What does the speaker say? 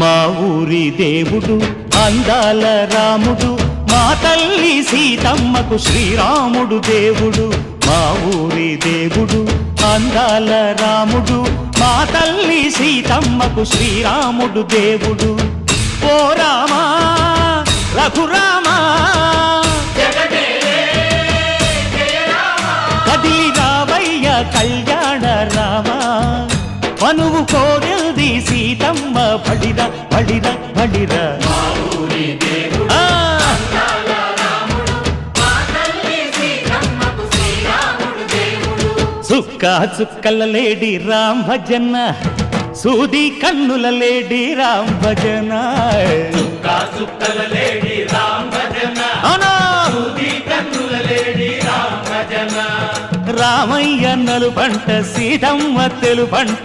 మా ఊరి దేవుడు అందాల రాముడు మా తల్లి సీతమ్మకు శ్రీరాముడు దేవుడు. మా ఊరి దేవుడు అందాల రాముడు మా తల్లి సీతమ్మకు శ్రీరాముడు దేవుడు. ఓ రామా రఘురామా కదిలి రావయ్య కళ్యాణ రామా. మనువు కోరిల్ది సీతమ్మ బడిర బడిర బడిర సుక్క చుక్కల లేడి రామ్ భజన సూది కన్నుల లేడి రామ్ భజన. రామయ్య నలు పంట సీతమ్మ తెలు పంట